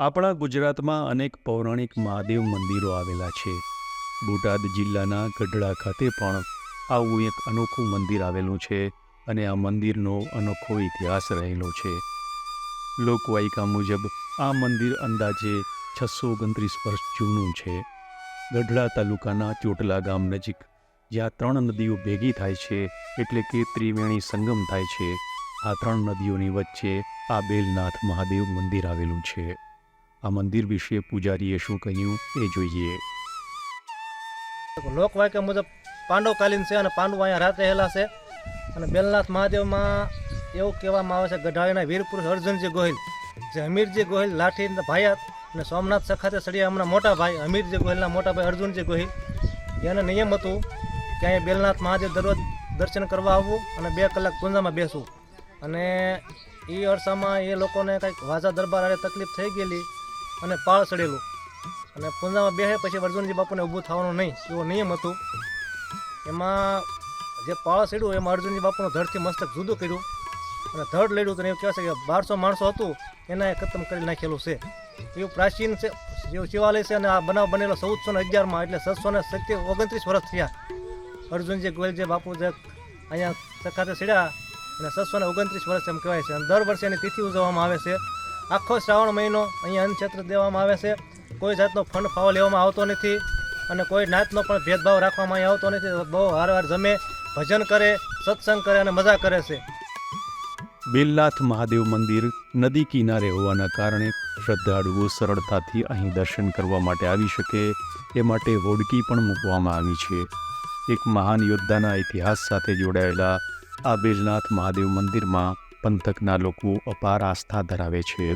આપણા ગુજરાતમાં અનેક પૌરાણિક મહાદેવ મંદિરો આવેલા છે. બોટાદ જિલ્લાના ગઢડા ખાતે પણ આવું એક અનોખું મંદિર આવેલું છે અને આ મંદિરનો અનોખો ઇતિહાસ રહેલો છે. લોકવાયકા મુજબ આ મંદિર અંદાજે છસો ઓગણત્રીસ વર્ષ જૂનું છે. ગઢડા તાલુકાના ચોટલા ગામ નજીક, જ્યાં ત્રણ નદીઓ ભેગી થાય છે એટલે કે ત્રિવેણી સંગમ થાય છે, આ ત્રણ નદીઓની વચ્ચે આ બેલનાથ મહાદેવ મંદિર આવેલું છે. આ મંદિર વિશે પૂજારીએ શું કહ્યું એ જોઈએ. લોકવાક્ય મુજબ પાંડવકાલીન છે અને પાંડવ અહીંયા રાત રહેલા છે. અને બેલનાથ મહાદેવમાં એવું કહેવામાં આવે છે ગઢાળીના વીર પુરુષ અર્જુનજી ગોહિલ, જે હમીરજી ગોહિલ, લાઠી ભાયાત અને સોમનાથ સખાતે સળિયા હમણાં મોટા ભાઈ હમીરજી ગોહિલના મોટા ભાઈ અર્જુનજી ગોહિલ. એને નિયમ હતું કે અહીંયા બેલનાથ મહાદેવ દરરોજ દર્શન કરવા આવવું અને બે કલાક પૂંજામાં બેસવું. અને એ અરસામાં એ લોકોને કંઈક વાજા દરબાર તકલીફ થઈ ગયેલી અને પાળ ચડેલું અને પૂંજામાં બેસે પછી અર્જુનજી બાપુને ઊભું થવાનું નહીં, એવો નિયમ હતું. એમાં જે પાળ ચડ્યું એમાં અર્જુનજી બાપુનું ધડથી મસ્તક જુદું કર્યું. અને ધડ લડ્યું તો એવું કહેવાય કે બારસો માણસો હતું, એના ખતમ કરી નાખેલું છે. એવું પ્રાચીન છે, જેવું શિવાલય છે અને આ બનાવ બનેલો ચૌદસો ને અગિયારમાં, એટલે છસો ને સત્ય ઓગણત્રીસ વર્ષ થયા. અર્જુનજી ગોયલજી બાપુ જે અહીંયા સખાતે ચડ્યા અને છસો ને ઓગણત્રીસ વર્ષ એમ કહેવાય છે. અને દર વર્ષે એની તિથિ ઉજવવામાં આવે છે. આખો શ્રાવણ મહિનો અહીંયા અન્નક્ષેત્ર દેવામાં આવે છે. કોઈ જાતનો ફંડ ફાવો લેવામાં આવતો નથી અને કોઈ નાતનો પણ ભેદભાવ રાખવામાં આવતો નથી. બહુ વારવાર જમે, ભજન કરે, સત્સંગ કરે અને મજા કરે છે. બેલનાથ મહાદેવ મંદિર નદી કિનારે હોવાના કારણે શ્રદ્ધાળુઓ સરળતાથી અહીં દર્શન કરવા માટે આવી શકે એ માટે હોડકી પણ મૂકવામાં આવી છે. એક મહાન યોદ્ધાના ઇતિહાસ સાથે જોડાયેલા આ બેલનાથ મહાદેવ મંદિરમાં પંથકના લોકો અપાર આસ્થા ધરાવે છે.